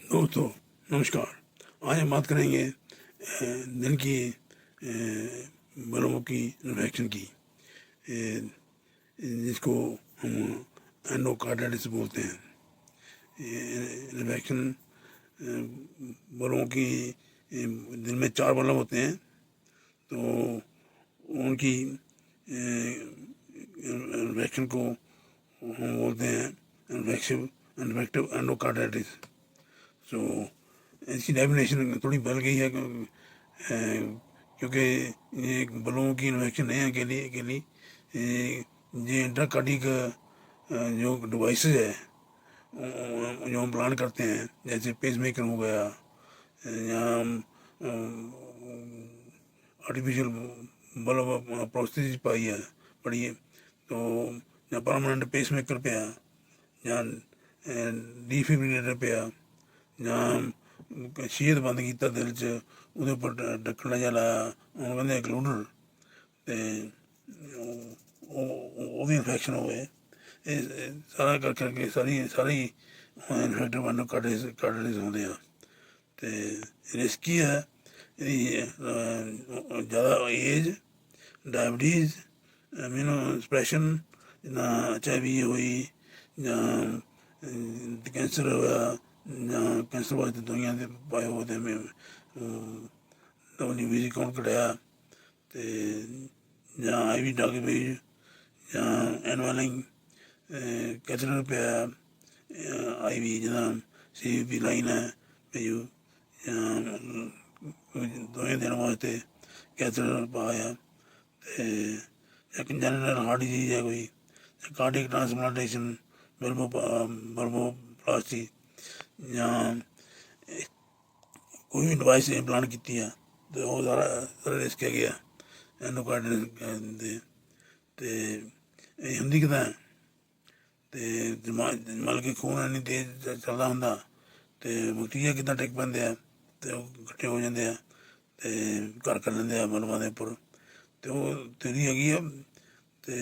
दोस्तों नमस्कार आज हम बात करेंगे दिल की बलों की इन्फेक्शन की जिसको हम एंडोकार्डाइटिस बोलते हैं इन्फेक्शन बलों की दिल में चार बल्ब होते हैं तो उनकी इन्फेक्शन को हम बोलते हैं and effective endocarditis. Uh, so इसकी डेफिनेशन थोड़ी बल गई है, क्योंकि ये बलों की इन्फेक्शन है अकेली अकेली ये इंट्राकार्डिक जो डिवाइस है, जो हम प्लान करते हैं, जैसे पेस मेकर हो गया, या आर्टिफिशियल बल्ब प्रोस्थेसिस पाई है पड़ी है तो या परमानेंट पेस मेकर पे है, या ਡੀਫਿਬਰਿਲੇਟਰ ਪਿਆ। ਜਾਂ ਸ਼ੀਰ ਬੰਦ ਕੀਤਾ ਦਿਲ 'ਚ, ਉਹਦੇ ਉੱਪਰ ਢ- ਢੱਕਣਾ ਜਿਹਾ ਲਾਇਆ, ਉਹਨੂੰ ਕਹਿੰਦੇ ਇਨਕਲੂਡਰ ਤੇ ਉਹ, ਉਹ- ਉਹਦੀ ਇਨਫੈਕਸ਼ਨ ਹੋ ਗਏ ਇਹ ਸਾਰਾ ਕਰ, ਕਰਕੇ ਸਾਰੀ ਸਾਰੀ ਇਨਫੈਕਟਡ ਕੱਢ ਕੱਢ ਕੱਢਣੇ ਹੁੰਦੇ ਆ। ਤੇ ਰਿਸਕੀ ਹੈ ਇਹਦੀ ਜ਼ਿਆਦਾ ਏਜ ਡਾਇਬਟੀਜ਼ ਮੈਨੂੰ ਸਪਰੈਸ਼ਨ ਜਿੱਦਾਂ ਐਚ ਆਈ ਵੀ ਹੋਈ ਜਾਂ ਕੈਂਸਰ ਹੋਇਆ, ਜਾਂ ਕੈਂਸਰ ਵਾਸਤੇ ਦਵਾਈਆਂ ਦੇ ਪਾਏ ਹੋਏ ਤੇ ਮੈਂ ਡਬਲਯੂ ਕੌਣ ਕਢਾਇਆ ਤੇ ਜਾਂ ਆਈ ਵੀ ਡੱਗ ਵੀ, ਜਾਂ ਐਨਵਲਿੰਗ ਕੈਂਸਰ ਪਿਆ ਆਈ ਵੀ ਜਿਹਦਾ ਸੀ ਵੀ ਲਾਈਨ ਹੈ ਪੀਯੂ ਜਾਂ ਦੋਵੇਂ ਦਿਨ ਵਾਸਤੇ ਕੈਂਸਰ ਪਾਇਆ ਤੇ ਇੱਕ ਜਨਰਲ ਹਾਰਟ ਡਿਜ਼ੀਜ਼ ਹੈ ਕੋਈ ਕਾਰਡਿਕ ਟ੍ਰਾਂਸਪਲਾਂਟੇਸ਼ਨ ਬਲਬੋ ਬਲਬੋ ਪਲਾਸਟੀ ਜਾਂ ਕੋਈ ਵੀ ਡਿਵਾਈਸ ਇੰਪਲਾਂਟ ਕੀਤੀ ਆ, ਤੇ ਉਹ ਸਾਰਾ ਸਾਰਾ ਰਿਸਕ ਹੈ ਗਿਆ ਐਂਡੋਕਾਰਡਨ ਦੇ। ਤੇ ਇਹ ਹੁੰਦੀ ਕਿਦਾਂ? ਤੇ ਦਿਮਾਗ, ਮਤਲਬ ਕਿ ਖੂਨ ਨਹੀਂ ਤੇਜ਼ ਚੱਲਦਾ ਹੁੰਦਾ, ਤੇ ਬੈਕਟੀਰੀਆ ਕਿਦਾਂ ਟਿਕ ਪੈਂਦੇ ਆ, ਤੇ ਉਹ ਇਕੱਠੇ ਹੋ ਜਾਂਦੇ ਆ, ਤੇ ਘਰ ਕਰ ਲੈਂਦੇ ਆ ਮਲਬਾਂ ਦੇ ਉੱਪਰ। ਤੇ ਉਹ ਤੇਰੀ ਹੈਗੀ ਆ, ਤੇ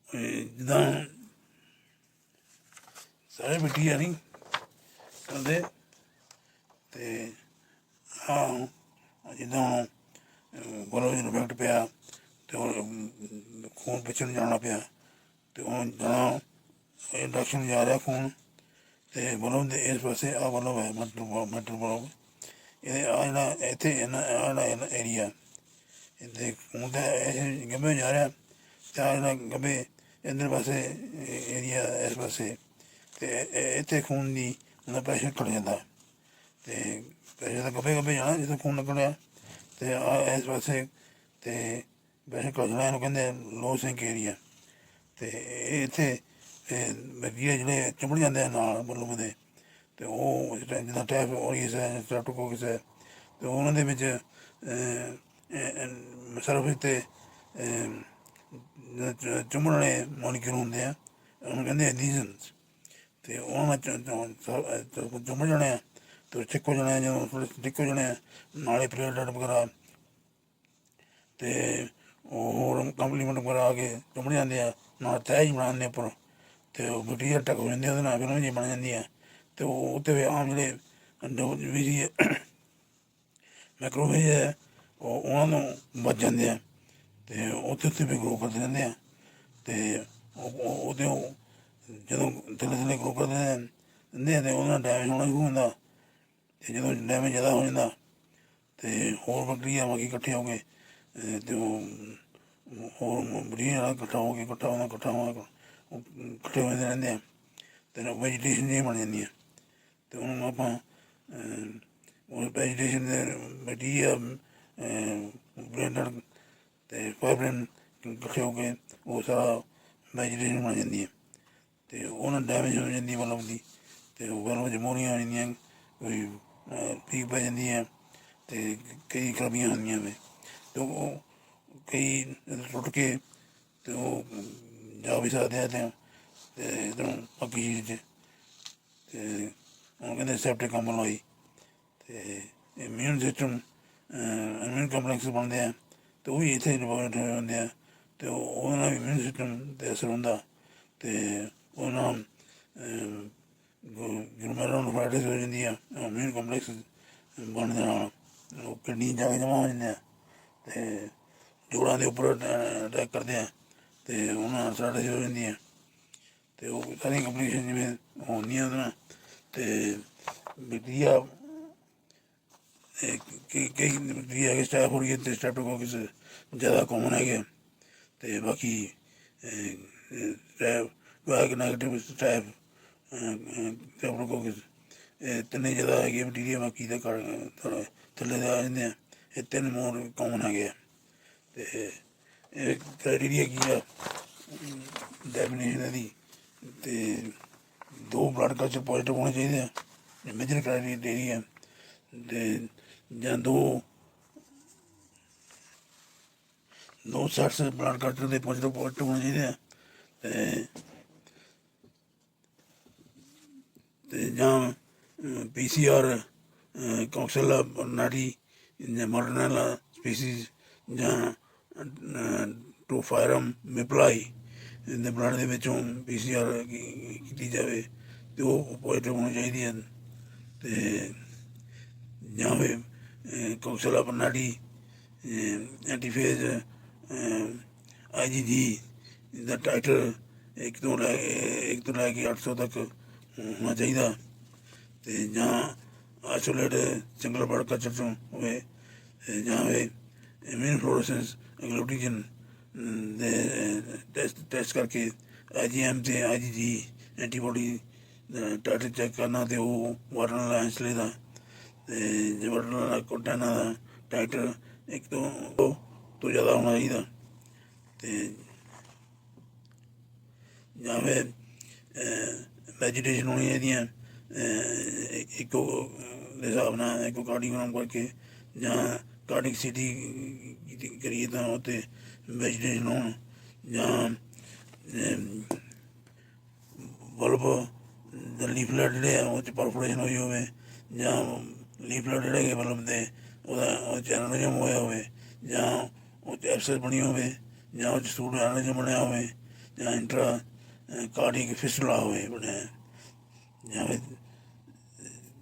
ਇਹ ਜਿੱਦਾਂ ਸਾਰੇ ਬੈਕਟੀਰੀਆ ਨਹੀਂ ਕਰਦੇ ਤੇ ਹਾਂ ਜਿੱਦਾਂ ਹੁਣ ਬੋਲੋ ਜੀ ਇਫੈਕਟ ਪਿਆ ਤੇ ਉਹ ਖੂਨ ਪਿੱਛੇ ਜਾਣਾ ਪਿਆ ਤੇ ਉਹ ਜਾਣਾ ਇੰਡਕਸ਼ਨ ਜਾ ਰਿਹਾ ਖੂਨ ਤੇ ਬੋਲੋ ਦੇ ਇਸ ਪਾਸੇ ਆ ਬੋਲੋ ਹੈ ਮਟਰ ਮੈਟਰ ਬੋਲੋ ਇਹ ਆ ਜਿਹੜਾ ਇੱਥੇ ਇਹਨਾਂ, ਆਹ ਜਿਹੜਾ ਏਰੀਆ ਇਹਦੇ ਖੂਨ ਦਾ ਇਹ ਗੱਭੇ ਜਾ ਰਿਹਾ ਤੇ ਆਹ ਜਿਹੜਾ ਗੱਭੇ ਇੰਦਰ ਪਾਸੇ ਏਰੀਆ ਇਸ ਪਾਸੇ ਤੇ ਇੱਥੇ ਖੂਨ ਦੀ ਉਹਦਾ ਪ੍ਰੈਸ਼ਰ ਘਟ ਜਾਂਦਾ ਤੇ ਪ੍ਰੈਸ਼ਰ ਤਾਂ ਗੱਭੇ ਗੱਭੇ ਜਾਣਾ ਜਿੱਥੇ ਖੂਨ ਲੱਗਣਾ ਤੇ ਆ ਇਸ ਪਾਸੇ ਤੇ ਪ੍ਰੈਸ਼ਰ ਘਟ ਜਾਣਾ ਇਹਨੂੰ ਕਹਿੰਦੇ ਲੋ ਸਿੰਕ ਏਰੀਆ ਤੇ ਇਹ ਇੱਥੇ ਬੈਕਟੀਰੀਆ ਜਿਹੜੇ ਚੁੰਮੜ ਜਾਂਦੇ ਆ ਨਾਲ ਬਲੂਮ ਦੇ ਤੇ ਉਹ ਜਿਹੜਾ- ਜਿੱਦਾਂ ਟੈਪ ਔਰੀਸ ਹੈ ਸਟ੍ਰੈਪਟੋਕੋਕਸ ਹੈ ਤੇ ਉਹਨਾਂ ਦੇ ਵਿੱਚ ਸਰਫ ਤੇ ਚੁੰਮਣ ਵਾਲੇ ਮੋਲੀਕਿਊਲ ਹੁੰਦੇ ਆ। ਉਹਨੂੰ ਕਹਿੰਦੇ ਐਡੀਜ਼ਨਸ ਤੇ ਉਹਨਾਂ ਚ ਚੁੰਮੜ ਜਾਣੇ ਆ ਤੇ ਚਿੱਕ ਹੋ ਜਾਣੇ ਆ ਜਦੋਂ ਥੋੜ੍ਹੇ ਚਿੱਕ ਹੋ ਜਾਣੇ ਆ ਨਾਲੇ ਪਲੇਟਲੈਟ ਵਗੈਰਾ। ਤੇ ਉਹ ਹੋਰ ਕੰਪਲੀਮੈਂਟ ਵਗੈਰਾ ਆ ਕੇ ਚੁੰਮਣ ਜਾਂਦੇ ਆ ਨਾਲ ਤਹਿਜ ਬਣਾਉਂਦੇ ਉੱਪਰ। ਤੇ ਉਹ ਬੈਕਟੀਰੀਆ ਟਕ ਹੋ ਜਾਂਦੀ ਆ, ਉਹਦੇ ਨਾਲ ਫਿਰ ਉਹ ਬਣ ਜਾਂਦੀ ਆ। ਤੇ ਉਹ ਉੱਤੇ ਆਮ ਜਿਹੜੇ ਵੀ ਜੀ ਮਾਈਕ੍ਰੋਵੇਵ ਹੈ ਉਹ ਉਹਨਾਂ ਨੂੰ ਬਚ ਜਾਂਦੇ ਆ। ਤੇ ਉੱਥੇ ਉੱਥੇ ਵੀ ਗਰੋ ਕਰਦੇ ਰਹਿੰਦੇ ਆ। ਤੇ ਉਹਦੇ ਜਦੋਂ ਥੱਲੇ ਥੱਲੇ ਗਰੋ ਕਰਦੇ ਰਹਿੰਦੇ ਆ ਤੇ ਉਹਨਾਂ ਦਾ ਡੈਮੇਜ ਹੋਣਾ ਸ਼ੁਰੂ ਹੁੰਦਾ ਤੇ ਜਦੋਂ ਡੈਮੇਜ ਜ਼ਿਆਦਾ ਹੋ ਜਾਂਦਾ ਤੇ ਹੋਰ ਬੈਕਟੀਰੀਆ ਬਾਕੀ ਇਕੱਠੇ ਹੋ ਗਏ ਅਹ ਤੇ ਉਹ, ਹੋਰ ਬੜੀਆਂ ਇਕੱਠਾ ਹੋ ਕੇ ਇਕੱਠਾ ਹੋਣਾ ਇਕੱਠਾ ਹੋਣਾ ਉਹ ਇਕੱਠੇ ਹੋਏ ਰਹਿੰਦੇ ਆ। ਤੇ ਵੈਜੀਟੇਸ਼ਨ ਜਿਹੀ ਬਣ ਜਾਂਦੀ ਆ ਤੇ ਉਹਨੂੰ ਆਪਾਂ ਉਹ ਵੈਜੀਟੇਸ਼ਨ ਦੇ ਬੈਕਟੀਰੀਆ ਬਲੈਂਡਰ ਤੇ ਫਾਈਬਰਨ ਇਕੱਠੇ ਹੋ ਕੇ ਉਹ ਸਾਰਾ ਵੈਜੀਟੇਸ਼ਨ ਬਣ ਜਾਂਦੀ ਹੈ। ਤੇ ਉਹਨਾਂ ਡੈਮੇਜ ਹੋ ਜਾਂਦੀ ਬਲਬ ਦੀ ਤੇ ਉਹ ਵੱਲੋਂ ਜਮੂਰੀਆਂ ਆ ਜਾਂਦੀਆਂ, ਕੋਈ ਪੀਕ ਪੈ ਜਾਂਦੀ ਹੈ, ਤੇ ਕਈ ਖਰਾਬੀਆਂ ਹੁੰਦੀਆਂ ਨੇ। ਤੇ ਉਹ ਕਈ ਟੁੱਟ ਕੇ ਤੇ ਉਹ ਜਾ ਵੀ ਸਕਦੇ ਆ ਤੇ ਤੇ ਇਧਰੋਂ ਬਾਕੀ ਚੀਜ਼ 'ਚ ਤੇ ਉਹ ਕਹਿੰਦੇ ਸੈਪਟਿਕ ਕੰਪਨ ਹੋਈ ਤੇ ਇਮਿਊਨ ਸਿਸਟਮ ਇਮਿਊਨ ਕੰਪਲੈਕਸ ਬਣਦੇ ਆ। ਤੇ ਉਹ ਵੀ ਇੱਥੇ ਡਿਵੈਲਪ ਹੋ ਜਾਂਦੇ ਆ ਤੇ ਉਹਨਾਂ ਉਹਦੇ ਨਾਲ ਇਮਿਊਨ ਸਿਸਟਮ ਤੇ ਅਸਰ ਹੁੰਦਾ ਤੇ ਉਹਨਾਂ ਗੁਰਮਰਨ ਫਾਈਟਸ ਹੋ ਜਾਂਦੀ ਆ ਇਮਿਊਨ ਕੰਪਲੈਕਸ ਬਣਨ ਦੇ ਨਾਲ ਉਹ ਕਿਡਨੀ ਜਾ ਕੇ ਜਮਾ ਹੋ ਜਾਂਦੇ ਆ ਤੇ ਜੋੜਾਂ ਦੇ ਉੱਪਰ ਅਟੈਕ ਕਰਦੇ ਆ ਤੇ ਉਹਨਾਂ ਨਾਲ ਸਾਡੇ ਹੋ ਜਾਂਦੀ ਜਾਂਦੀਆਂ ਤੇ ਉਹ ਸਾਰੀਆਂ ਕੰਪਲੀਕੇਸ਼ਨ ਜਿਵੇਂ ਹੁੰਦੀਆਂ ਉਹਦੇ ਨਾਲ ਤੇ ਬੈਕਟੀਰੀਆ ਕਈ ਕਈ ਹੈਗੇ ਸਟੈਪ ਹੋ ਰਹੀ ਹੈ ਤੇ ਸਟੈਪਟੋਕੋਕਸ ਜ਼ਿਆਦਾ ਕਾਮਨ ਹੈਗੇ ਤੇ ਬਾਕੀ ਸਟੈਫ ਵਾਗ ਨੈਗੇਟਿਵ ਸਟੈਫ ਸਟੈਪਟੋਕੋਕਸ ਇਹ ਤਿੰਨੇ ਜ਼ਿਆਦਾ ਹੈਗੇ ਬੈਕਟੀਰੀਆ ਬਾਕੀ ਦਾ ਥੱਲੇ ਦੇ ਆ ਜਾਂਦੇ ਆ। ਇਹ ਤਿੰਨ ਮੋਰ ਕਾਮਨ ਹੈਗੇ ਆ। ਤੇ ਇਹ ਕ੍ਰਾਈਟੇਰੀਆ ਕੀ ਆ? ਡੈਫੀਨੇਸ਼ਨ ਦੀ ਤੇ ਦੋ ਬਲੱਡ ਕਲਚਰ ਪੋਜ਼ਿਟਿਵ ਹੋਣੇ ਚਾਹੀਦੇ ਆ। ਇਹ ਮੇਜਰ ਕ੍ਰਾਈਟੇਰੀਆ ਤੇ ਜਾਂ ਦੋ ਦੋ ਸੈਟਸ ਬਲੱਡ ਕਲਚਰ ਦੇ ਪੋਜ਼ਿਟਿਵ ਪੋਜ਼ਿਟਿਵ ਹੋਣੇ ਚਾਹੀਦੇ ਆ ਤੇ ਤੇ ਜਾਂ ਪੀਸੀਆਰ ਕੋਕਸਲਾ ਬਰਨਾਡੀ ਜਾਂ ਮਾਰਨਲਾ ਸਪੀਸੀਜ਼ ਜਾਂ ਟੋਫਾਇਰਮ ਮਿਪਲਾਈ ਦੇ ਬਲੱਡ ਦੇ ਵਿੱਚੋਂ ਪੀਸੀਆਰ ਕੀਤੀ ਜਾਵੇ ਤੇ ਉਹ ਪੋਜ਼ਿਟਿਵ ਹੋਣੀ ਚਾਹੀਦੀ ਹੈ। ਤੇ ਜਾਂ ਵੀ ਕੋਕਸਲਾ ਬਰਨਾਡੀ ਐਂਟੀਫੇਜ਼ ਆਈਜੀਜੀ ਦਾ ਟਾਈਟਲ ਇੱਕ ਤੋਂ ਲੈ ਇੱਕ ਤੋਂ ਲੈ ਕੇ 800 ਤੱਕ ਹੋਣਾ ਚਾਹੀਦਾ। ਤੇ ਜਾਂ ਆਈਸੋਲੇਟ ਜੰਗਲ ਬਲੱਡ ਕਚਰ ਤੋਂ ਹੋਵੇ ਜਾਂ ਹੋਵੇ ਇਮਿਊਨ ਫਲੋਰੈਸੈਂਸ ਗਲੂਟੀਜਨ ਦੇ ਟੈਸਟ ਟੈਸਟ ਕਰਕੇ ਆਈਜੀਐਮ ਤੇ ਆਈਜੀਜੀ ਐਂਟੀਬਾਡੀ ਦਾ ਟਾਈਟਲ ਚੈੱਕ ਕਰਨਾ ਤੇ ਉਹ ਵਾਟਰ ਨਾਲ ਐਂਸਲੇ ਦਾ ਤੇ ਜੇ ਨਾਲ ਕੋਟਾਨਾ ਦਾ ਟਾਈਟਲ ਇੱਕ ਤੋਂ ਦੋ ਤੋਂ ਜ਼ਿਆਦਾ ਹੋਣਾ ਚਾਹੀਦਾ। ਤੇ ਜਾਂ ਫਿਰ ਵੈਜੀਟੇਸ਼ਨ ਹੋਣੀ ਚਾਹੀਦੀਆਂ ਅਹ, ਇੱਕੋ ਦੇ ਹਿਸਾਬ ਨਾਲ ਇੱਕੋ ਕਾਰਡੀਓਗ੍ਰਾਮ ਕਰਕੇ ਜਾਂ ਕਾਰਡਿਕ ਸਿਟੀ ਕਰੀਏ ਤਾਂ ਉਹ ਤੇ ਵੈਜੀਟੇਸ਼ਨ ਹੋਣ ਜਾਂ ਬਲਬ ਦਾ ਲੀਫਲੈਟ ਜਿਹੜੇ ਆ ਉਹ ਚ ਪਰਫੋਰੇਸ਼ਨ ਹੋਈ ਹੋਵੇ ਜਾਂ ਲੀਫਲੈਟ ਜਿਹੜੇ ਹੈਗੇ ਬਲਬ ਦੇ ਉਹਦਾ ਉਹ ਚੈਨਲਜਮ ਹੋਇਆ ਹੋਵੇ ਜਾਂ ਉਹ ਚ ਐਬਸੈਸ ਬਣੀ ਹੋਵੇ ਜਾਂ ਉਹ ਚ ਸੂਡ ਐਨਲਜਮ ਬਣਿਆ ਹੋਵੇ ਜਾਂ ਇੰਟਰਾ ਕਾਰਡਿਕ ਫਿਸਟੂਲਾ ਹੋਵੇ ਬਣਿਆ ਜਾਂ ਫਿਰ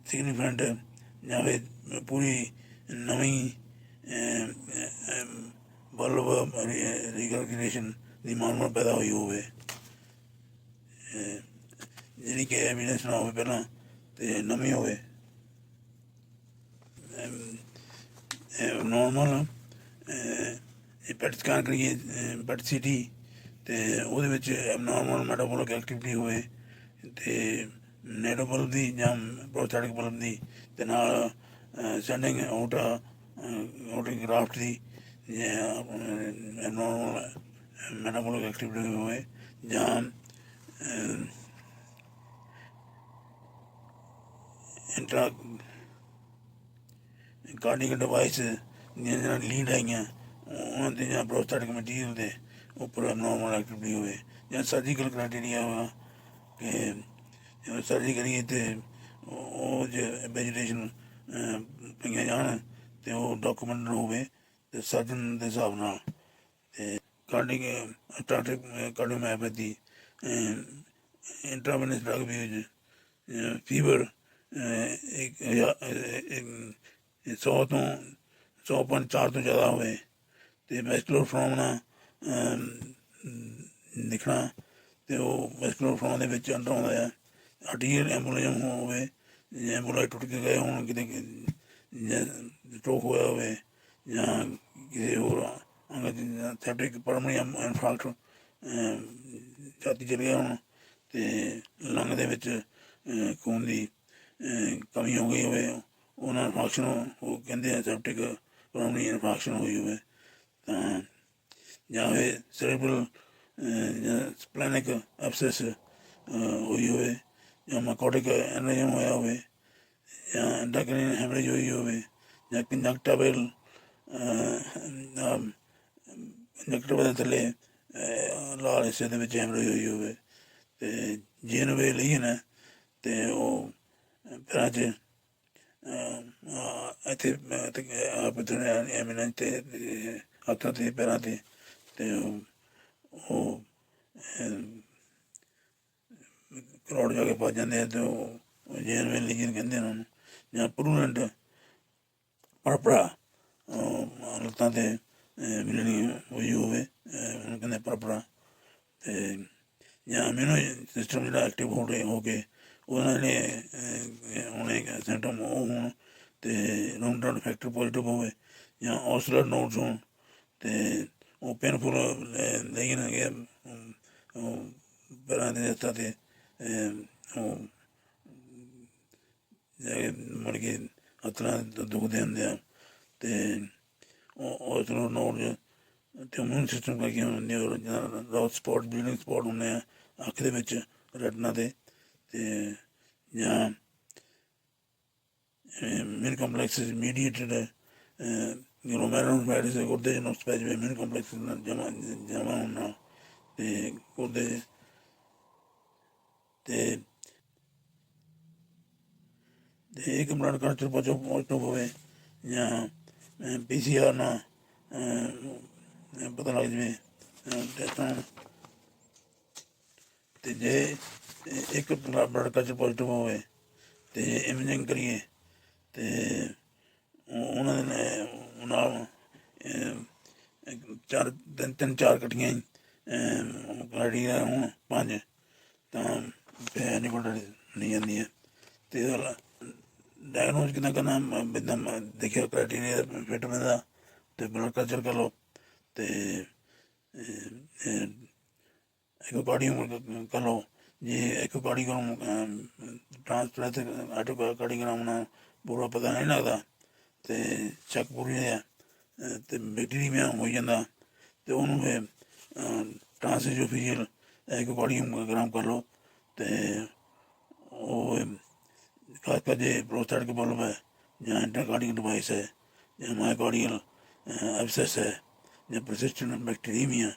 ਸਿਗਨੀਫਿਕੈਂਟ ਜਾਂ ਫਿਰ ਪੂਰੀ ਨਵੀਂ ਬਲਬ ਰੀਕੈਲਕੂਲੇਸ਼ਨ ਦੀ ਮਾਨਮਾ ਪੈਦਾ ਹੋਈ ਹੋਵੇ ਅਹ ਜਿਹੜੀ ਕਿ ਐਵੀਡੈਂਸ ਨਾ ਹੋਵੇ ਪਹਿਲਾਂ ਤੇ ਨਵੀਂ ਹੋਵੇ ਨੋਰਮਲ ਇਹ ਪੈਟ ਸਕੈਨ ਕਰੀਏ ਪੈਟ ਸਿਟੀ ਤੇ ਉਹਦੇ ਵਿੱਚ ਐਬਨੋਰਮਲ ਮੈਟਾਬੋਲਿਕ ਐਕਟੀਵਿਟੀ ਹੋਵੇ, ਤੇ ਨੈਟੋਬਲ ਦੀ ਜਾਂ ਪ੍ਰੋਸਟੈਟਿਕ ਬਲਬ ਦੀ, ਤੇ ਨਾਲ ਸੈਂਡਿੰਗ ਆਊਟ ਆਊਟਿੰਗ ਗ੍ਰਾਫਟ ਦੀ ਐਬਨੋਰਮਲ ਮੈਟਾਬੋਲਿਕ ਐਕਟੀਵਿਟੀ ਹੋਵੇ, ਜਾਂ ਇੰਟਰਾ ਕਾਰਡਿਕ ਡਿਵਾਈਸ ਦੀਆਂ ਲੀਡ ਆਈਆਂ, ਉਹਨਾਂ ਦੇ ਜਾਂ ਪ੍ਰੋਸਟੈਟਿਕ ਮਟੀਰੀਅਲ ਦੇ ਉੱਪਰ ਐਬਨੋਰਮਲ ਐਕਟੀਵਿਟੀ ਹੋਵੇ, ਜਾਂ ਸਰਜੀਕਲ ਕ੍ਰਾਈਟੇਰੀਆ ਹੋਵੇ ਕਿ ਜਦੋਂ ਸਰਜਰੀ ਕਰੀਏ ਤੇ ਉਹ ਜੇ ਵੈਜੀਟੇਸ਼ਨ ਪਈਆਂ ਜਾਣ ਤੇ ਉਹ ਡਾਕੂਮੈਂਟ ਹੋਵੇ ਤੇ ਸਰਜਨ ਦੇ ਹਿਸਾਬ ਨਾਲ ਤੇ ਕਾਰਡਿਕ ਸਟਾਰਟਿਕ ਕਾਰਡੀਓਮੈਪੈਥੀ ਇੰਟਰਾਵੈਨਸ ਡਰਗ ਵੀ ਫੀਵਰ ਇੱਕ ਸੌ ਤੋਂ, ਸੌ ਪੁਆਇੰਟ ਚਾਰ ਤੋਂ ਜ਼ਿਆਦਾ ਹੋਵੇ ਤੇ ਵੈਸਕੂਲਰ ਫਰੋਮਨਾ ਦਿਖਣਾ ਤੇ ਉਹ ਵੈਸਕੂਲਰ ਫਰੋਮ ਦੇ ਵਿੱਚ ਅੰਦਰ ਆਉਂਦਾ ਹੈ ਆਰਟੀਰੀਅਲ ਐਂਬੋਲਿਜ਼ਮ ਹੋਵੇ ਜਾਂ ਐਂਬੋਲਾਈ ਟੁੱਟ ਕੇ ਗਏ ਹੋਣ, ਕਿਤੇ ਜਾਂ ਸਟ੍ਰੋਕ ਹੋਇਆ ਹੋਵੇ ਜਾਂ ਕਿਸੇ ਹੋਰ ਅੰਗ ਚ ਸੈਪਟਿਕ ਪਰਮਨੀ ਇਨਫਾਰਕਟ ਛਾਤੀ ਚਲ ਗਿਆ ਹੋਣ ਤੇ ਲੰਗ ਦੇ ਵਿੱਚ ਖੂਨ ਦੀ ਕਮੀ ਹੋ ਗਈ ਹੋਵੇ ਉਹਨਾਂ ਇਨਫੈਕਸ਼ਨ ਉਹ ਕਹਿੰਦੇ ਆ ਸੈਪਟਿਕ ਪਰਮਨੀ ਇਨਫੈਕਸ਼ਨ ਹੋਈ ਹੋਵੇ, ਤਾਂ ਜਾਂ ਫਿਰ ਸੈਰੇਬਰਲ ਜਾਂ ਸਪਲੈਨਿਕ ਐਬਸੈਸ ਹੋਈ ਹੋਵੇ, ਜਾਂ ਮੈਕੋਟਿਕ ਐਨਰਜਮ ਹੋਇਆ ਹੋਵੇ, ਜਾਂ ਐਂਡੋਕ੍ਰਾਈਨ ਹੈਮਰੇਜ ਹੋਈ ਹੋਵੇ, ਜਾਂ ਕੰਜੰਕਟਿਵਲ ਕੰਜੰਕਟਿਵਲ ਦੇ ਥੱਲੇ ਲਾਲ ਹਿੱਸੇ ਦੇ ਵਿੱਚ ਹੈਮਰੇਜ ਹੋਈ ਹੋਵੇ, ਤੇ ਜੀਨ ਲਈ ਨਾ, ਤੇ ਉਹ ਪੈਰਾਂ 'ਚ ਅਹ, ਅਹ, ਇੱਥੇ ਅਹ, ਤੇ ਆਪ ਤੇ ਐਮਿਨੈਂਟ ਹੱਥਾਂ ਤੇ ਪੈਰਾਂ ਤੇ ਤੇ ਉਹ- ਕਰੋੜ ਜਾ ਕੇ ਪਾ ਜਾਂਦੇ ਆ ਤੇ ਉਹ ਜੇਨ ਵੇ ਲੀਜਨ ਕਹਿੰਦੇ ਉਹਨਾਂ ਨੂੰ ਜਾਂ ਪਰੂਨੈਂਟ ਪਰਪਰਾ ਲੱਤਾਂ ਤੇ ਮਿਲਣੀ ਹੋਈ ਹੋਵੇ ਅਹ, ਕਹਿੰਦੇ ਪਰਪਰਾ ਤੇ ਜਾਂ ਮੈਨੂੰ ਸਿਸਟਮ ਜਿਹੜਾ ਐਕਟਿਵ ਹੋ ਰਿਹਾ ਹੋ ਕੇ ਉਹਨਾਂ ਨੇ ਅਹ, ਸਿੰਟਮ ਉਹ ਹੋਣ ਤੇ ਰਾਉਂਡਰ ਫੈਕਟਰ ਪੋਜ਼ਿਟਿਵ ਹੋਵੇ ਜਾਂ ਔਸਲਰ ਨੋਡਸ ਹੋਣ ਤੇ ਉਹ ਪੇਨਫੁਲ ਲੇਕਿਨ ਅਗੇ ਬਰਾਂ ਦੇ ਹੱਥਾਂ ਤੇ ਅਹ, ਉਹ ਜੇ ਮੁੜ ਕੇ ਹੱਥਾਂ ਦੇ ਦੁਖਦੇ ਹੁੰਦੇ ਆ ਤੇ ਉਹ ਔਸਲਰ ਨੋਡਸ ਤੇ ਇਮਿਊਨ ਸਿਸਟਮ ਕਰਕੇ ਹੁੰਦੇ ਔਰ ਰੋਡ ਸਪੌਟ ਬਲੀਡਿੰਗ ਸਪੌਟ ਹੁੰਦੇ ਆ ਅੱਖ ਦੇ ਵਿੱਚ ਰੈਟਨਾ ਤੇ ਤੇ ਜਾਂ ਇਮਿਊਨ ਕੰਪਲੈਕਸ ਮੀਡੀਏਟਡ ਗਲੋਮੈਰੂਲੋਨਫਾਈਟਿਸ ਗੁਰਦੇ ਦੇ ਨੁਕਸ ਪੈ ਜਾਵੇ ਇਮਿਊਨ ਕੰਪਲੈਕਸ ਨਾਲ ਜਮਾ ਜਮਾ ਹੋਣਾ ਤੇ ਗੁਰਦੇ ਤੇ ਤੇ ਇੱਕ ਬਲੱਡ ਕਲਚਰ ਪਚੋ ਪੋਜ਼ਿਟਿਵ ਹੋਵੇ ਜਾਂ ਪੀਸੀਆਰ ਨਾ ਅਹ, ਪਤਾ ਲੱਗ ਜਵੇ ਟੈਸਟਾਂ ਤੇ ਜੇ ਇੱਕ ਬਲੱਡ ਕਲਚਰ ਪੋਜ਼ਿਟਿਵ ਹੋਵੇ ਤੇ ਇਮੇਜਿੰਗ ਕਰੀਏ ਤੇ ਉਹਨਾਂ ਦੇ ਨਾਲ- ਨਾਲ ਚਾਰ ਤਿੰਨ ਤਿੰਨ ਚਾਰ ਇਕੱਠੀਆਂ ਹੀ ਹੁਣ ਪੰਜ, ਤਾਂ ਫਿਰ ਨਹੀਂ ਕੋਲ ਨਹੀਂ ਜਾਂਦੀ ਹੈ। ਤੇ ਉਹਦਾ ਡਾਇਗਨੋਸ ਕਿਦਾਂ ਕਰਨਾ ਬਿੰਦਾ ਦੇਖਿਆ ਕ੍ਰਾਈਟੇਰੀਆ ਫਿਟ ਦਾ, ਤੇ ਬਲੱਡ ਕਲਚਰ ਕਰ ਲਓ, ਤੇ ਐਕੋਕਾਰਡੀਅਮ ਕਰ ਲਓ ਜੇ ਐਕੋਕਾਰਡੀਅਮ ਟ੍ਰਾਂਸਪਲੈਂਟ ਐਕੋਕਾਰਡੀਅਮ ਨਾਲ ਪੂਰਾ ਪਤਾ ਨਹੀਂ ਲੱਗਦਾ। ਤੇ ਚੱਕ ਪੂਰੀ ਹੈ ਤੇ ਬੈਕਟੀਰੀਆ ਹੋ ਜਾਂਦਾ। ਤੇ ਉਹਨੂੰ ਫਿਰ ਟ੍ਰਾਂਸਜੋਫੀਜੀਅਲ ਐਕੋਕਾਰਡੀਅਮ ਗ੍ਰਾਮ ਕਰ ਲਓ। ਤੇ ਉਹ, ਖਾਸ ਕਰ ਜੇ ਪ੍ਰੋਸਟੇਟ ਪ੍ਰੋਬਲਮ ਹੈ, ਜਾਂ ਇੰਟਰਕਾਰਡੀਅਲ ਡਿਵਾਈਸ ਹੈ, ਜਾਂ ਮਾਈਕਾਰਡੀਅਲ ਐਬਸੈਸ ਹੈ, ਜਾਂ ਪ੍ਰਸਿਸਟੈਂਟ ਬੈਕਟੀਰੀਮੀਆ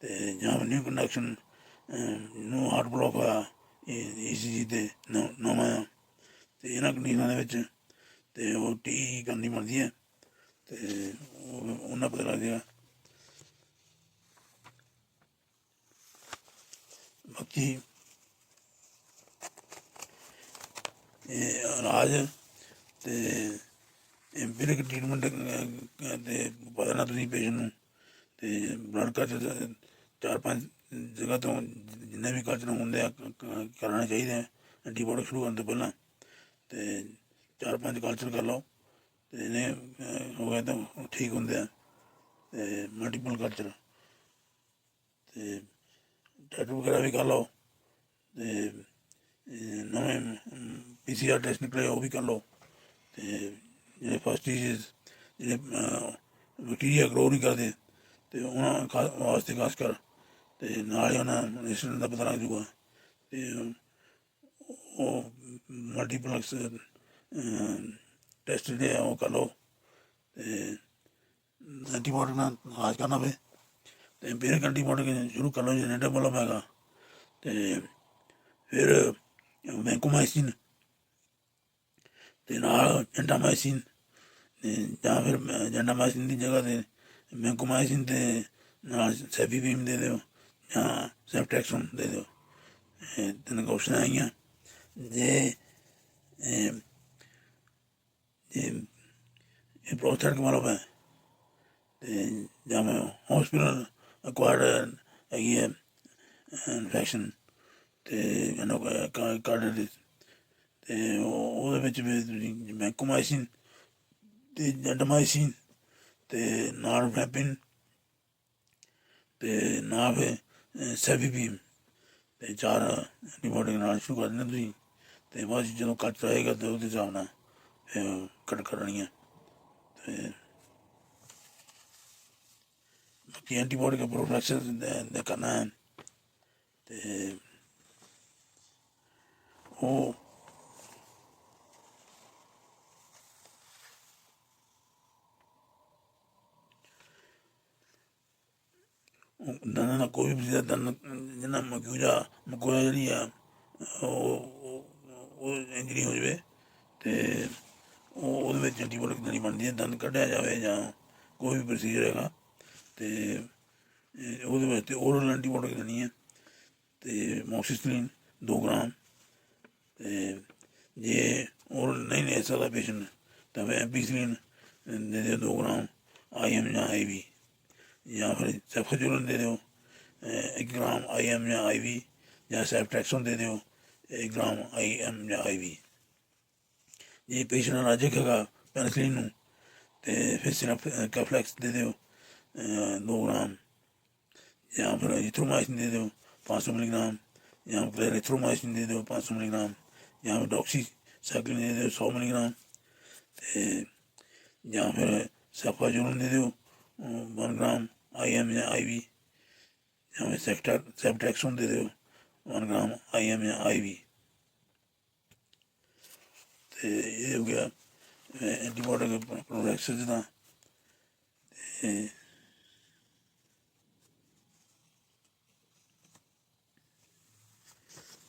ਤੇ ਜਾਂ ਨਿਊ ਕੰਡਕਸ਼ਨ ਨੂੰ ਹਾਰਟ ਬਲੌਕ ਹੋਇਆ ਈਸੀਜੀ ਤੇ ਨਵਾਂ ਆ। ਤੇ ਇਹਨਾਂ ਕੰਡੀਸ਼ਨਾਂ ਦੇ ਵਿੱਚ ਤੇ ਉਹ ਟੀ ਕਰਨੀ ਪੈਂਦੀ ਹੈ ਤੇ ਉਹਨਾਂ ਪਤਾ ਲੱਗ ਜਾਏਗਾ। ਬਾਕੀ ਇਹ ਰਾਜ ਤੇ ਐਮਪੀਰਿਕ ਟ੍ਰੀਟਮੈਂਟ ਤੇ ਪਤਾ ਨਾ ਤੁਸੀਂ ਪੇਸ਼ੈਂਟ ਨੂੰ। ਤੇ ਬਲੱਡ ਕਲਚਰ ਚਾਰ ਪੰਜ ਜਗ੍ਹਾ ਤੋਂ ਜਿੰਨੇ ਵੀ ਕਲਚਰ ਹੁੰਦੇ ਆ, ਕ- ਚਾਹੀਦੇ ਆ। ਐਂਟੀਬਾਇਓਟਿਕ ਸ਼ੁਰੂ ਕਰਨ ਤੋਂ ਪਹਿਲਾਂ ਤੇ ਚਾਰ ਪੰਜ ਕਲਚਰ ਕਰ ਲਓ ਤੇ ਇਹਨੇ ਹੋ ਗਿਆ ਤਾਂ ਠੀਕ ਹੁੰਦੇ ਆ। ਤੇ ਮਲਟੀਪਲ ਕਲਚਰ ਤੇ ਟੈਟੂ ਵਗੈਰਾ ਵੀ ਕਰ ਲਓ। ਤੇ ਇਹ ਨਵੇਂ ਪੀਸੀਆਰ ਟੈਸਟ ਨਿਕਲੇ ਉਹ ਵੀ ਕਰ ਲਓ। ਤੇ ਜਿਹੜੇ ਫਸਟ ਚੀਜ਼ ਜਿਹੜੇ ਬੈਕਟੀਰੀਆ ਗਰੋ ਨਹੀਂ ਕਰਦੇ, ਤੇ ਉਹਨਾਂ ਵਾਸਤੇ ਖਾਸ ਕਰ ਤੇ ਨਾਲ ਹੀ ਉਹਨਾਂ ਇਨਸੀਡੈਂਟ ਦਾ ਪਤਾ ਲੱਗ ਜੂਗਾ ਤੇ ਉਹ ਮਲਟੀਪਲੈਕਸ ਟੈਸਟ ਜਿਹੜੇ ਆ ਉਹ ਕਰ ਲਓ। ਤੇ ਐਂਟੀਬਾਇਓਟਿਕ ਨਾਲ ਇਲਾਜ ਕਰਨਾ ਪਏ ਤੇ ਫਿਰ ਐਂਟੀਬਾਇਓਟਿਕ ਸ਼ੁਰੂ ਕਰ ਲਓ, ਜੇ ਨੈਟ ਹੈਗਾ। ਤੇ ਫਿਰ ਵੈਂਕੋਮਾਈਸਿਨ ਤੇ ਨਾਲ ਜੈਂਟਾਮਾਈਸਿਨ ਤੇ ਜਾਂ ਫਿਰ ਜੈਂਟਾਮਾਈਸਿਨ ਦੀ ਜਗ੍ਹਾ ਤੇ ਵੈਂਕੋਮਾਈਸਿਨ ਤੇ ਨਾਲ ਸੈਫੀ ਬੀਮ ਦੇ ਦਿਓ। ਜਾਂ ਸੈਫਟੈਕਸਨ ਦੇ ਦਿਓ। ਤਿੰਨ ਕੁ ਆਪਸ਼ਨ ਆਈਆਂ। ਜੇ, ਇਹ ਜੇ ਇਹ ਪ੍ਰੋਸਟੇਟ ਕਮਾਲੋ ਹੈ, ਤੇ ਜਾਂ ਮੈਂ ਹਸਪੀਟਲ ਅਕਵਾਇਰਡ ਹੈਗੀ ਹੈ ਇਨਫੈਕਸ਼ਨ ਤੇ ਇਹਨੂੰ ਕਾਰਡ ਤੇ ਉਹਦੇ ਵਿੱਚ ਵੀ ਤੁਸੀਂ ਮੈਕੋਮਾਈਸਿਨ ਤੇ ਜੈਂਟਮਾਈਸਿਨ ਤੇ ਨਾਲ ਫੈਪਿਨ ਤੇ ਨਾਲ ਫਿਰ ਸੈਫੀਬੀਮ ਤੇ ਚਾਰ ਐਂਟੀਬਾਇਓਟਿਕ ਨਾਲ ਸ਼ੁਰੂ ਕਰ ਦੇਣਾ ਤੁਸੀਂ। ਤੇ ਬਾਅਦ 'ਚ ਜਦੋਂ ਕੱਟ ਆਏਗਾ ਤੇ ਉਹਦੇ ਹਿਸਾਬ ਨਾਲ ਫਿਰ ਕੱਟ ਕਰਨੀਆਂ ਤੇ ਬਾਕੀ ਐਂਟੀਬਾਇਓਟਿਕ ਪ੍ਰੋਫਿਲੈਕਸਿਸ ਦੇ ਕਰਨਾ ਹੈ। ਤੇ ਉਹ ਦੰਦਾਂ ਦਾ ਕੋਈ ਵੀ ਚੀਜ਼ ਦੰਦ, ਜਿੰਨਾ ਮਕੂਜਾ ਮਕੂਜਾ ਜਿਹੜੀ ਆ, ਉਹ, ਉਹ- ਇੰਜਰੀ ਹੋ ਜਾਵੇ। ਤੇ ਉਹ ਉਹਦੇ ਵਿੱਚ ਐਂਟੀਬਾਇਓਟਿਕ ਦੇਣੀ ਬਣਦੀ ਹੈ ਦੰਦ ਕੱਢਿਆ ਜਾਵੇ ਜਾਂ ਕੋਈ ਵੀ ਪ੍ਰੋਸੀਜਰ ਹੈਗਾ। ਤੇ ਉਹਦੇ ਵਾਸਤੇ ਓਰਲ ਐਂਟੀਬਾਇਓਟਿਕ ਦੇਣੀ ਹੈ ਤੇ ਮੋਕਸਿਸਲਿਨ 2 ਗ੍ਰਾਮ। ਤੇ ਜੇ ਓਰਲ ਨਹੀਂ ਲੈ ਸਕਦਾ ਪੇਸ਼ੈਂਟ ਤਾਂ ਫਿਰ ਐਪੀਸਲੀਨ ਦੇ ਦਿਓ 2 ਗ੍ਰਾਮ ਆਈਐਮ ਜਾਂ ਆਈਵੀ ਜਾਂ ਫਿਰ ਸੈਫਜੂਰਨ ਦੇ ਦਿਓ 1 ਗ੍ਰਾਮ ਆਈਐਮ ਜਾਂ ਆਈਵੀ ਜਾਂ ਸੈਫਟੈਕਸਨ ਦੇ ਦਿਓ 1 ਗ੍ਰਾਮ ਆਈਐਮ ਜਾਂ ਆਈਵੀ ਜੇ ਪੇਸ਼ੈਂਟ ਰਾਜੇ ਹੈਗਾ ਪੈਨਸਲੀਨ ਨੂੰ ਤੇ ਫਿਰ ਸਿਰਫ ਕਫਲੈਕਸ ਦੇ ਦਿਓ 2 ਗ੍ਰਾਮ ਜਾਂ ਫਿਰ ਇਥਰੋਮਾਈਸਿਨ ਦੇ ਦਿਓ 500 ਮਿਲੀਗ੍ਰਾਮ ਜਾਂ ਫਿਰ ਇਥਰੋਮਾਈਸਿਨ ਦੇ ਦਿਓ 500 ਮਿਲੀਗ੍ਰਾਮ ਜਾਂ ਫਿਰ ਡਾਕਸੀ ਸਾਈਕਲਿਨ ਦੇ ਦਿਓ 100 ਮਿਲੀਗ੍ਰਾਮ ਤੇ ਜਾਂ ਫਿਰ ਸਫਾਜੋਨ ਦੇ ਦਿਓ 1 ਗ੍ਰਾਮ ਆਈਐਮ ਜਾਂ ਆਈਵੀ ਜਾਂ ਫਿਰ ਸੈਫਟਾ ਸੈਫਟੈਕਸਨ ਦੇ ਦਿਓ 1 ਗ੍ਰਾਮ ਆਈਐਮ ਜਾਂ ਆਈਵੀ ਤੇ ਇਹ ਹੋ ਗਿਆ ਐਂਟੀਬਾਇਓਟਿਕ ਪ੍ਰੋਫੈਕਸਿਸ ਦਾ ਤੇ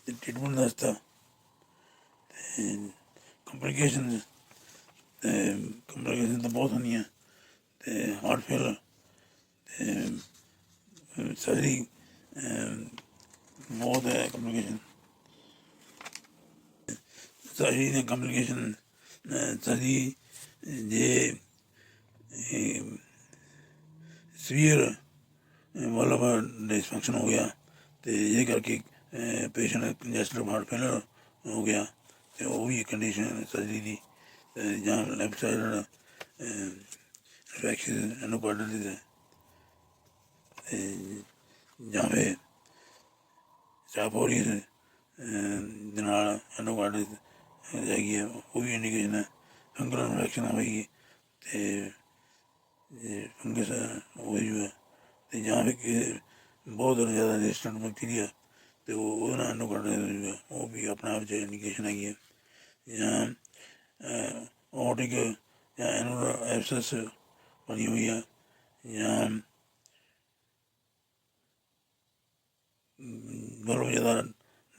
ਤੇ ਟ੍ਰੀਟਮੈਂਟ ਦੱਸਤਾ ਤੇ ਕੰਪਲਿਕੇਸ਼ਨ ਤੇ ਕੰਪਲਿਕੇਸ਼ਨ ਤਾਂ ਬਹੁਤ ਹੁੰਦੀਆਂ ਤੇ ਹਾਰਟ ਫੇਲ ਤੇ ਸਰਜਰੀ ਬਹੁਤ ਹੈ ਕੰਪਲਿਕੇਸ਼ਨ ਸਰਜਰੀ ਦੇ ਕੰਪਲਿਕੇਸ਼ਨ ਸਰਜਰੀ ਜੇ ਸਵੀਅਰ ਵਾਲਾ ਡਿਸਫੰਕਸ਼ਨ ਹੋ ਗਿਆ ਤੇ ਇਹ ਕਰਕੇ ਪੇਸ਼ੈਂਟ ਕੰਜੈਸਟਿਵ ਹਾਰਟ ਫੇਲਰ ਹੋ ਗਿਆ ਤੇ ਉਹ ਵੀ ਕੰਡੀਸ਼ਨ ਸਰਜਰੀ ਦੀ ਜਾਂ ਲੈਫਟ ਸਾਈਡ ਇਨਫੈਕਸ਼ਨ ਐਨੋਕਾਰਡਿਟਿਸ ਜਾਂ ਫਿਰ ਚਾਪੋਰੀ ਦੇ ਨਾਲ ਐਨੋਕਾਰਡਿਟਿਸ ਹੈਗੀ ਹੈ ਉਹ ਵੀ ਇੰਡੀਕੇਸ਼ਨ ਹੈ ਫੰਗਲ ਇਨਫੈਕਸ਼ਨ ਹੋਈ ਤੇ ਫੰਗਸ ਹੋਈ ਹੈ ਤੇ ਜਾਂ ਫਿਰ ਕਿਸੇ ਬਹੁਤ ਜ਼ਿਆਦਾ ਰੈਜ਼ਿਸਟੈਂਟ ਬੈਕਟੀਰੀਆ ਤੇ ਉਹ ਉਹਦੇ ਨਾਲ ਨੂੰ ਕਰਦੇ ਉਹ ਵੀ ਆਪਣਾ ਆਪ ਚ ਇੰਡੀਕੇਸ਼ਨ ਹੈਗੀ ਹੈ ਜਾਂ ਆਟਿਕ ਜਾਂ ਐਨੂਲਰ ਐਬਸੈਸ ਬਣੀ ਹੋਈ ਹੈ ਜਾਂ ਬਹੁਤ ਜ਼ਿਆਦਾ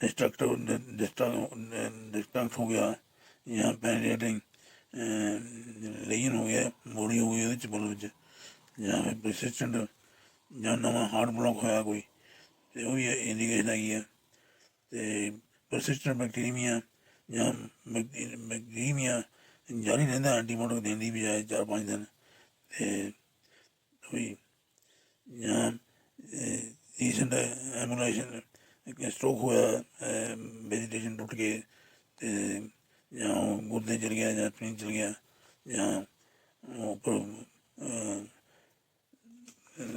ਡਿਸਟਰਕਟਿਵ ਡਿਸਟਰਕਟ ਹੋ ਗਿਆ ਜਾਂ ਪੈਨੇਟਿੰਗ ਲੇਨ ਹੋ ਗਿਆ ਬੋਡੀ ਹੋ ਗਈ ਉਹਦੇ ਚ ਬਲ ਵਿੱਚ ਜਾਂ ਫਿਰ ਜਾਂ ਨਵਾਂ ਹਾਰਟ ਬਲੌਕ ਹੋਇਆ ਕੋਈ ਤੇ ਉਹ ਵੀ ਇੰਡੀਕੇਸ਼ਨ ਹੈਗੀ ਹੈ ਤੇ ਪਰਸਿਸਟੈਂਟ ਬੈਕਟੀਰੀਆ ਜਾਂ ਬੈਕਟੀਰੀਆ ਜਾਰੀ ਰਹਿੰਦਾ ਐਂਟੀਬਾਇਓਟਿਕ ਦੇਣ ਦੀ ਬਜਾਏ ਚਾਰ ਪੰਜ ਦਿਨ ਤੇ ਵੀ ਜਾਂ ਰੀਸੈਂਟ ਐਮੂਲੇਸ਼ਨ ਇੱਕ ਸਟ੍ਰੋਕ ਹੋਇਆ uh, ਵੈਜੀਟੇਸ਼ਨ ਟੁੱਟ ਕੇ ਤੇ, ਜਾਂ ਉਹ ਗੁਰਦੇ ਚਲ ਗਿਆ, ਜਾਂ ਪੀਣ ਚਲ ਗਿਆ, ਜਾਂ ਉਹ ਉੱਪਰ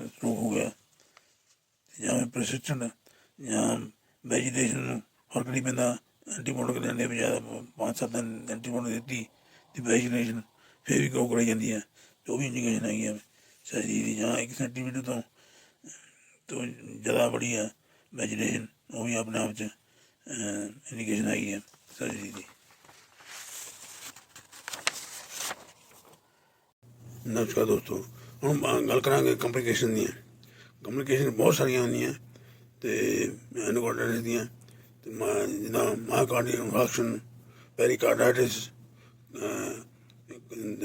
ਸਟ੍ਰੋਕ ਹੋ ਗਿਆ, ਜਾਂ ਪ੍ਰਸਿਸਟੈਂਟ ਜਾਂ ਵੈਜੀਟੇਸ਼ਨ ਨੂੰ ਫ਼ਰਕ ਨਹੀਂ ਪੈਂਦਾ ਐਂਟੀਬਾਇਓਟਿਕ ਦੇਣ ਦੇ ਬਜਾਏ ਪੰਜ ਸੱਤ ਦਿਨ ਐਂਟੀਬਾਇਓਟਿਕ ਦਿੱਤੀ, ਤੇ ਵੈਜੀਟੇਸ਼ਨ ਫਿਰ ਵੀ ਗੋ ਕਰਾਈ ਜਾਂਦੀ ਹੈ ਜੋ ਵੀ ਇੰਡੀਕੇਸ਼ਨ ਹੈਗੀ ਹੈ ਸਰੀਰ ਦੀ ਜਾਂ 1 ਸੈਂਟੀਮੀਟਰ ਤੋਂ ਤੋਂ ਜ਼ਿਆਦਾ ਬੜੀ ਹੈ ਵੈਜੀਟੇਸ਼ਨ ਉਹ ਵੀ ਆਪਣੇ ਆਪ ਚ ਇੰਡੀਕੇਸ਼ਨ ਹੈਗੀ ਹੈ ਸਰੀਰ ਦੀ। ਨਮਸਕਾਰ ਦੋਸਤੋ, ਹੁਣ ਗੱਲ ਕਰਾਂਗੇ ਕੰਪਲਿਕੇਸ਼ਨ ਦੀਆਂ। ਕੰਪਲਿਕੇਸ਼ਨ ਬਹੁਤ ਸਾਰੀਆਂ ਹੁੰਦੀਆਂ, ਤੇ ਐਨੋਕਾਰਡਾਈਟਿਸ ਦੀਆਂ, ਤੇ ਮਾ- ਜਿੱਦਾਂ ਮਾਈਕਾਰਡੀਅਲ ਪੈਰੀਕਾਰਡਾਈਟਿਸ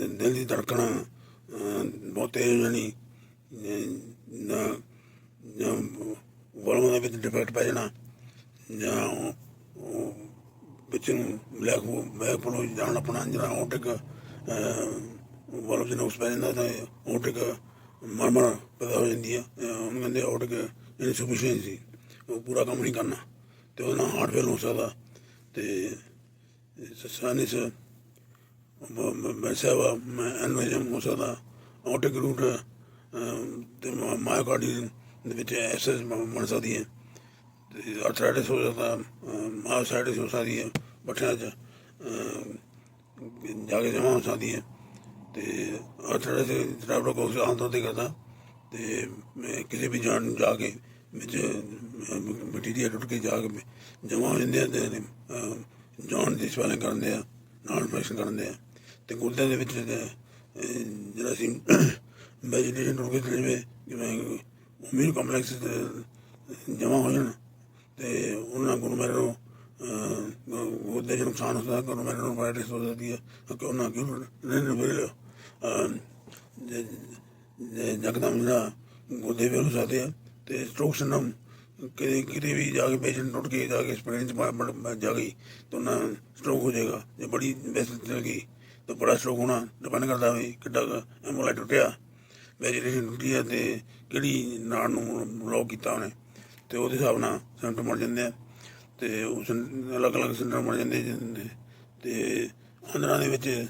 ਦਿਲ ਦੀ ਧੜਕਣ ਬਹੁਤ ਤੇਜ਼ ਹੋ ਜਾਣੀ ਜਾਂ ਜਾਂ ਦੇ ਵਿੱਚ ਡਿਫੈਕਟ ਪੈ ਜਾਣਾ, ਜਾਂ ਵਿੱਚ ਬਲੈਕ ਬਲੈਕ ਬੈਕ ਫਲੋ ਜਾਣ ਆਪਣਾ ਜਿਹੜਾ ਆਟਿਕ ਵਾਲਵ ਜਨੋਸ ਪੈ ਜਾਂਦਾ ਤਾਂ ਆਟਿਕ ਮਰਮਰ ਪੈਦਾ ਹੋ ਜਾਂਦੀ ਹੈ ਅਹ ਕਹਿੰਦੇ ਕਹਿੰਦੇ ਆਟਿਕ ਇਨਸਫੀਸ਼ੀਐਂਸੀ ਉਹ ਪੂਰਾ ਕੰਮ ਨਹੀਂ ਕਰਨਾ, ਤੇ ਉਹਦੇ ਨਾਲ ਹਾਰਟ ਫੇਲ ਹੋ ਸਕਦਾ ਤੇ ਸਾਨਿਸ ਵੈਸਾ ਐਨਵਿਜ਼ਮ ਹੋ ਸਕਦਾ ਆਟਿਕ ਰੂਟ ਤੇ ਮਾਇਓਕਾਰਡੀਅਮ ਦੇ ਵਿੱਚ ਐਸਐਸ ਬਣ ਸਕਦੀ ਹੈ ਤੇ ਆਰਥਰਾਈਟਿਸ ਹੋ ਸਕਦਾ ਮਾਇਓਸਾਈਟਿਸ ਹੋ ਸਕਦੀ ਹੈ ਬੱਠਿਆਂ 'ਚ ਜਾ ਕੇ ਜਮ੍ਹਾਂ ਹੋ ਸਕਦੀ ਹੈ, ਤੇ ਆਰਥਰਾਈਟਿਸ ਸਟ੍ਰੈਪਟੋਕੋਕਸ ਆਮ ਤੌਰ ਤੇ ਕਰਦਾ, ਤੇ ਕਿਸੇ ਵੀ ਜਾਨ ਨੂੰ ਜਾ ਕੇ ਵਿੱਚ ਮਟੀਰੀਅਲ ਟੁੱਟ ਕੇ ਜਾ ਕੇ ਜਮ੍ਹਾਂ ਹੋ ਜਾਂਦੇ ਆ ਤੇ ਜਾਨ ਦੀ ਸਵੈਲਿੰਗ ਕਰਦੇ ਆ, ਨਾਲ ਇਨਫੈਕਸ਼ਨ ਕਰਦੇ ਆ, ਤੇ ਗੁਰਦਿਆਂ ਦੇ ਵਿੱਚ ਜਿਹੜਾ ਸੀ ਵੈਜੀਟੇਸ਼ਨ ਟੁੱਟ ਕੇ ਜਿਵੇਂ, ਜਾਵੇ ਜਿਵੇਂ ਉਮੀਰ ਕੰਪਲੈਕਸ ਜਮ੍ਹਾਂ ਹੋ ਜਾਣ ਤੇ ਉਹਨਾਂ ਕੋਲ ਮੇਰੇ ਨੂੰ ਉਹਦੇ ਚ ਨੁਕਸਾਨ ਹੋ ਸਕਦਾ ਕੋਲ ਮੇਰੇ ਨੂੰ ਵਾਇਰਸ ਹੋ ਸਕਦੀ ਹੈ। ਕਿ ਉਹਨਾਂ ਕਿਉਂ ਨਹੀਂ ਨਹੀਂ ਜਗਦਮ ਜਿਹੜਾ ਉਹਦੇ ਵੀ ਹੋ ਸਕਦੇ ਆ। ਤੇ ਸਟ੍ਰੋਕ ਸਿੰਡਰਮ ਕਿਤੇ ਕਿਤੇ ਵੀ ਜਾ ਕੇ ਪੇਸ਼ੈਂਟ ਟੁੱਟ ਕੇ ਜਾ ਕੇ ਸਪਰੇਨ ਚ ਜਾ ਗਈ, ਤਾਂ ਉਹਨਾਂ ਸਟ੍ਰੋਕ ਹੋ ਜਾਏਗਾ। ਜੇ ਬੜੀ ਵੈਸਲ ਚਲ ਗਈ, ਤਾਂ ਬੜਾ ਸਟ੍ਰੋਕ ਹੋਣਾ ਡਿਪੈਂਡ ਕਰਦਾ ਵੀ ਕਿੱਡਾ ਐਮੋਲਾ ਟੁੱਟਿਆ। ਵੈਜੀਟੇਸ਼ਨ ਟੁੱਟੀ ਹੈ ਤੇ ਕਿਹੜੀ ਨਾੜ ਨੂੰ ਬਲੌਕ ਕੀਤਾ ਉਹਨੇ, ਤੇ ਉਹਦੇ ਹਿਸਾਬ ਨਾਲ ਸੈਂਟਰ ਬਣ ਜਾਂਦੇ ਆ। ਤੇ ਉਹ ਸਿੰ- ਅਲੱਗ-ਅਲੱਗ ਸੈਂਟਰ ਬਣ ਜਾਂਦੇ ਜਾਂਦੇ ਤੇ ਅੰਦਰਾਂ ਦੇ ਵਿੱਚ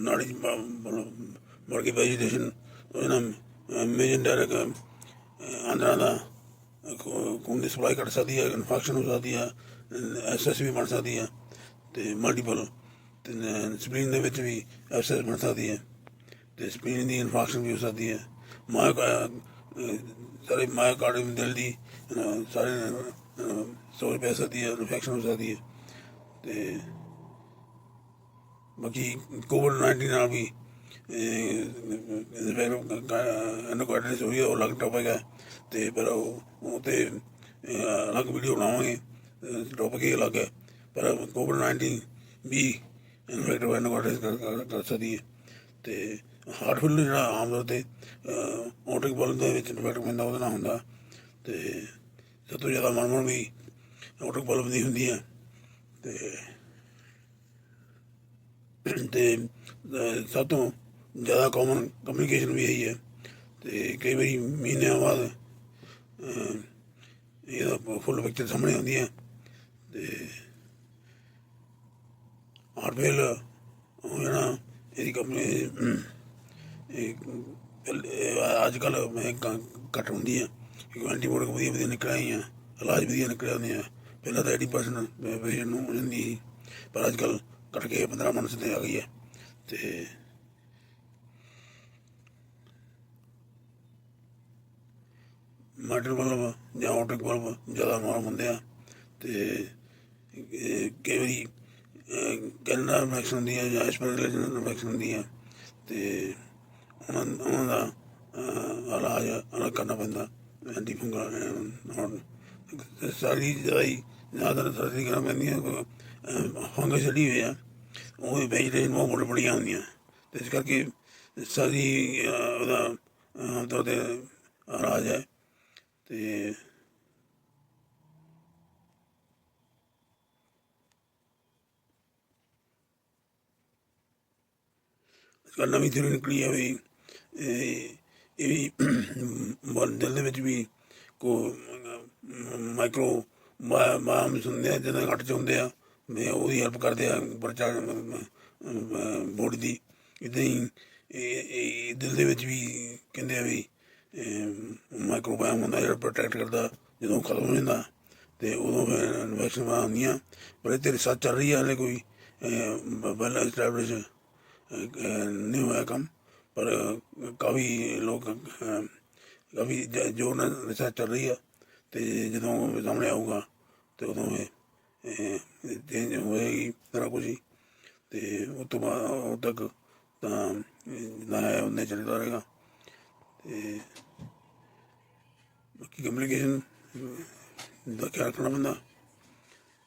ਨਾੜੀ ਚ ਮਤਲਬ ਮਰ ਕੇ ਵੈਜੀਟੇਸ਼ਨ ਉਹਨਾਂ ਮੇਜਨ ਡਾਇਰੈਕਟ ਅੰਦਰਾਂ ਦਾ ਖੂ- ਖੂਨ ਦੀ ਸਪਲਾਈ ਘਟ ਸਕਦੀ ਹੈ ਇਨਫੈਕਸ਼ਨ ਹੋ ਸਕਦੀ ਹੈ ਐਸਐਸ ਵੀ ਬਣ ਸਕਦੀ ਹੈ ਤੇ ਮਲਟੀਪਲ ਤੇ ਸਪਲੀਨ ਦੇ ਵਿੱਚ ਵੀ ਐਸਐਸ ਬਣ ਸਕਦੀ ਹੈ ਤੇ ਸਪੀਨ ਦੀ ਇਨਫੈਕਸ਼ਨ ਵੀ ਹੋ ਸਕਦੀ ਹੈ ਮਾਇਕ ਸਾਰੇ ਮਾਇਕਾਰਡੀਅਮ ਦਿਲ ਦੀ ਸਾਰੇ ਅਹ, ਸੋਚ ਪੈ ਸਕਦੀ ਹੈ ਇਨਫੈਕਸ਼ਨ ਹੋ ਸਕਦੀ ਹੈ। ਤੇ ਬਾਕੀ ਕੋਵਿਡ 19 ਨਾਲ ਵੀ ਐਨੋਕਾਰਡਿਸ ਹੋਈ ਹੈ, ਉਹ ਅਲੱਗ ਟੌਪਿਕ ਹੈ। ਤੇ ਪਰ ਉਹ ਉਹ ਤੇ ਅਲੱਗ ਵੀਡੀਓ ਬਣਾਵਾਂਗੇ। ਟੌਪਿਕ ਹੀ ਅਲੱਗ ਹੈ। ਪਰ ਕੋਵਿਡ 19 ਵੀ ਇਨਫੈਕਟਿਵ ਐਨੋਕਾਰਡਿਸ ਕਰ ਸਕਦੀ ਹੈ। ਤੇ ਹਾਰਟ ਫੇਲਰ ਜਿਹੜਾ ਆਮ ਤੌਰ ਤੇ ਆਟਿਕ ਬਲਬ ਦੇ ਵਿੱਚ ਇਨਫੈਕਟ ਪੈਂਦਾ, ਉਹਦੇ ਨਾਲ ਹੁੰਦਾ। ਤੇ ਸਭ ਤੋਂ ਜ਼ਿਆਦਾ ਮਰਮਰ ਵੀ ਆਟਿਕ ਬਲਬ ਦੀ ਹੁੰਦੀ ਹੈ ਤੇ ਤੇ ਸਭ ਤੋਂ ਜ਼ਿਆਦਾ ਕਾਮਨ ਕਮਿਊਨੀਕੇਸ਼ਨ ਵੀ ਇਹੀ ਹੈ। ਤੇ ਕਈ ਵਾਰੀ ਮਹੀਨਿਆਂ ਬਾਅਦ ਇਹਦਾ ਫੁੱਲ ਪਿਕਚਰ ਸਾਹਮਣੇ ਆਉਂਦੀ ਹੈ ਤੇ ਹਾਰਟਵੇਲ ਉਹ ਜਿਹੜਾ, ਇਹਦੀ ਕੰਪਨੀ ਅੱਜ ਕੱਲ ਮੈਂ ਘੱਟ ਹੁੰਦੀ ਆ। ਕਿਉਂਕਿ ਐਂਟੀਬਾਇਓਟਿਕ ਵਧੀਆ ਵਧੀਆ ਨਿਕਲ ਆਈਆਂ ਇਲਾਜ ਵਧੀਆ ਨਿਕਲ ਆਉਂਦੇ ਆ। ਪਹਿਲਾਂ ਤਾਂ 80% ਪੇਸ਼ੈਂਟ ਨੂੰ ਹੋ ਜਾਂਦੀ ਸੀ। ਪਰ ਅੱਜ ਕੱਲ ਘਟ ਕੇ 15 ਮਨਸ ਤੇ ਆ ਗਈ ਹੈ ਤੇ ਮਾਡਲ ਬਲਬ ਜਾਂ ਆਟਿਕ ਬਲਬ ਜ਼ਿਆਦਾ ਮਾਰ ਹੁੰਦੇ ਆ। ਤੇ ਕਈ ਵਾਰੀ ਕੈਨਡਾ ਵੈਕਸੀਨ ਹੁੰਦੀ ਹੈ ਜਾਂ ਐਸਪਰਗਿਲਸ ਵੈਕਸੀਨ ਹੁੰਦੀ ਹੈ ਤੇ ਉਹਨਾਂ ਉਹਨਾਂ ਦਾ ਇਲਾਜ ਅਲੱਗ ਕਰਨਾ ਪੈਂਦਾ। ਐਂਟੀ ਫੰਗਲ ਸਾਰੀ ਦਵਾਈ ਜ਼ਿਆਦਾ ਸਰਦੀ ਕਰਨਾ ਪੈਂਦੀ ਹੈ ਫੰਗਸ ਛੱਡੀ ਹੋਈ ਆ। ਉਹ ਵੈਜੀਟੇਸ਼ਨ ਬਹੁਤ ਬੜੀਆਂ ਹੁੰਦੀਆਂ। ਤੇ ਇਸ ਕਰਕੇ ਸਾਰੀ ਉਹਦਾ ਅਹ, ਤੌਰ ਤੇ ਇਲਾਜ ਹੈ। ਤੇ ਕੱਲ ਨਵੀਂ ਥਿਊਰੀ ਨਿਕਲੀ ਹੈ ਵੀ ਇਹ ਇਹ ਵੀ ਦਿਲ ਦੇ ਵਿੱਚ ਵੀ ਕੋ ਮਾਈਕਰੋ ਮਾਮ ਹੁੰਦੇ ਆ ਜਿਹਨਾਂ ਘੱਟ ਚ ਹੁੰਦੇ ਆ, ਮੈਂ ਉਹਦੀ ਹੈਲਪ ਕਰਦੇ ਆ, ਪਰਚਾ ਬੋਡੀ ਦੀ। ਇਦਾਂ ਹੀ ਇਹ ਦਿਲ ਦੇ ਵਿੱਚ ਵੀ ਕਹਿੰਦੇ ਆ ਵੀ ਮਾਈਕਰੋਬਾਇਮ ਹੁੰਦਾ ਜਿਹੜਾ ਪ੍ਰੋਟੈਕਟ ਕਰਦਾ, ਜਦੋਂ ਖਤਮ ਹੋ ਜਾਂਦਾ, ਤੇ ਉਦੋਂ ਫਿਰ ਇਨਫੈਕਸ਼ਨ ਆਉਂਦੀਆਂ ਪਰ ਇਹ ਤੇ ਰਿਸਰਚ ਚੱਲ ਰਹੀ ਹੈ ਹਲੇ ਕੋਈ ਵੈਲ ਐਸਟੈਬਲਿਸ਼ ਨਹੀਂ ਹੋਇਆ ਕੰਮ। ਪਰ ਕਾਫੀ ਲੋਕ ਕਾਫੀ ਜੋ ਨਾ ਰਿਸਰਚ ਚੱਲ ਰਹੀ ਆ, ਤੇ ਜਦੋਂ ਸਾਹਮਣੇ ਆਊਗਾ, ਤੇ ਉਦੋਂ ਇਹ ਚੇਂਜ ਹੋਏਗੀ ਸਾਰਾ ਕੁਝ ਹੀ। ਤੇ ਉਸ ਤੋਂ ਬਾਅਦ, ਉਹ ਤੱਕ ਤਾਂ ਜਿੱਦਾਂ ਹੈ ਉਹਨੇ ਚੱਲਦਾ ਰਹੇਗਾ। ਤੇ ਬਾਕੀ ਕਮਿਊਨੀਕੇਸ਼ਨ ਦਾ ਖਿਆਲ ਰੱਖਣਾ ਪੈਂਦਾ।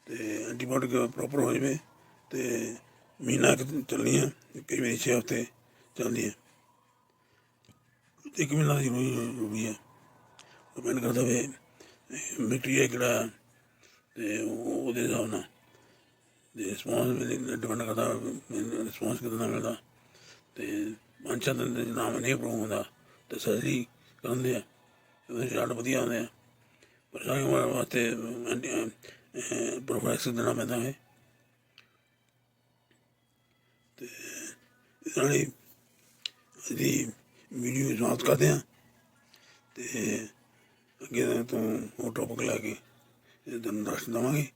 ਤੇ ਐਂਟੀਬਾਇਓਟਿਕ ਪ੍ਰੋਪਰ ਹੋ ਜਾਵੇ, ਤੇ ਮਹੀਨਾ ਕੁ ਚੱਲਣੀ ਆ ਕਈ ਵਾਰੀ ਛੇ ਹਫ਼ਤੇ ਚੱਲਦੀ ਹੈ ਇੱਕ ਮਹੀਨਾ ਦੀ ਜ਼ਰੂਰੀ ਹੈ ਡਿਪੈਂਡ ਕਰਦਾ ਵੇ ਬੈਕਟੀਰੀਆ ਕਿਹੜਾ ਤੇ ਉਹਦੇ ਹਿਸਾਬ ਨਾਲ। ਦੇ ਰਿਸਪੌਂਸ ਵੀ ਡਿਪੈਂਡ ਕਰਦਾ ਰਿਸਪੌਂਸ ਕਿਦਾਂ ਮਿਲਦਾ। ਤੇ ਪੰਜ ਛੇ ਦਿਨ ਦੇ ਨਾਮ ਨਹੀਂ ਪ੍ਰੂਵ ਹੁੰਦਾ, ਤੇ ਸਰਜਰੀ ਕਰਦੇ ਆ, ਉਹਦੇ ਰਿਜ਼ਲਟ ਵਧੀਆ ਆਉਂਦੇ ਆ। ਪਰ ਸਾਰੀ ਉਮਰ ਵਾਸਤੇ ਪ੍ਰੋਫੈਸਰ ਦੇਣਾ ਪੈਂਦਾ ਹੈ। ਤੇ ਇਸ ਨਾਲ ਹੀ ਵੀਡੀਓ ਸਮਾਪਤ ਕਰਦੇ ਹਾਂ। ਤੇ ਅੱਗੇ ਤੋਂ ਉਹ ਟੌਪਿਕ ਲੈ ਕੇ ਇਹ ਤੁਹਾਨੂੰ ਦੱਸ ਦੇਵਾਂਗੇ।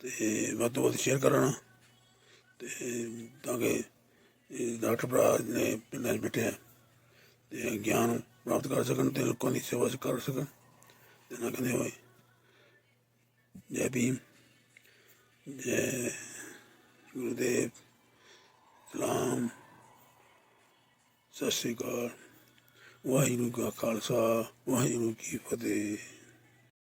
ਤੇ ਵੱਧ ਤੋਂ ਵੱਧ ਸ਼ੇਅਰ ਕਰਨਾ ਤੇ ਤਾਂ ਕਿ ਡਾਕਟਰ ਭਰਾ ਨੇ ਪਿੰਡਾਂ 'ਚ ਬੈਠੇ ਆ, ਤੇ ਗਿਆਨ ਪ੍ਰਾਪਤ ਕਰ ਸਕਣ ਤੇ ਲੋਕਾਂ ਦੀ ਸੇਵਾ ਕਰ ਸਕਣ। ਤੇ ਨਾ ਕਹਿੰਦੇ ਹੋਏ, ਜੈ ਭੀਮ, ਜੈ ਗੁਰੂਦੇਵ, ਸਲਾਮ। ਸਤਿ ਸ਼੍ਰੀ ਅਕਾਲ। ਵਾਹਿਗੁਰੂ ਕਾ ਖਾਲਸਾ ਵਾਹਿਗੁਰੂ ਕੀ ਫਤਿਹ।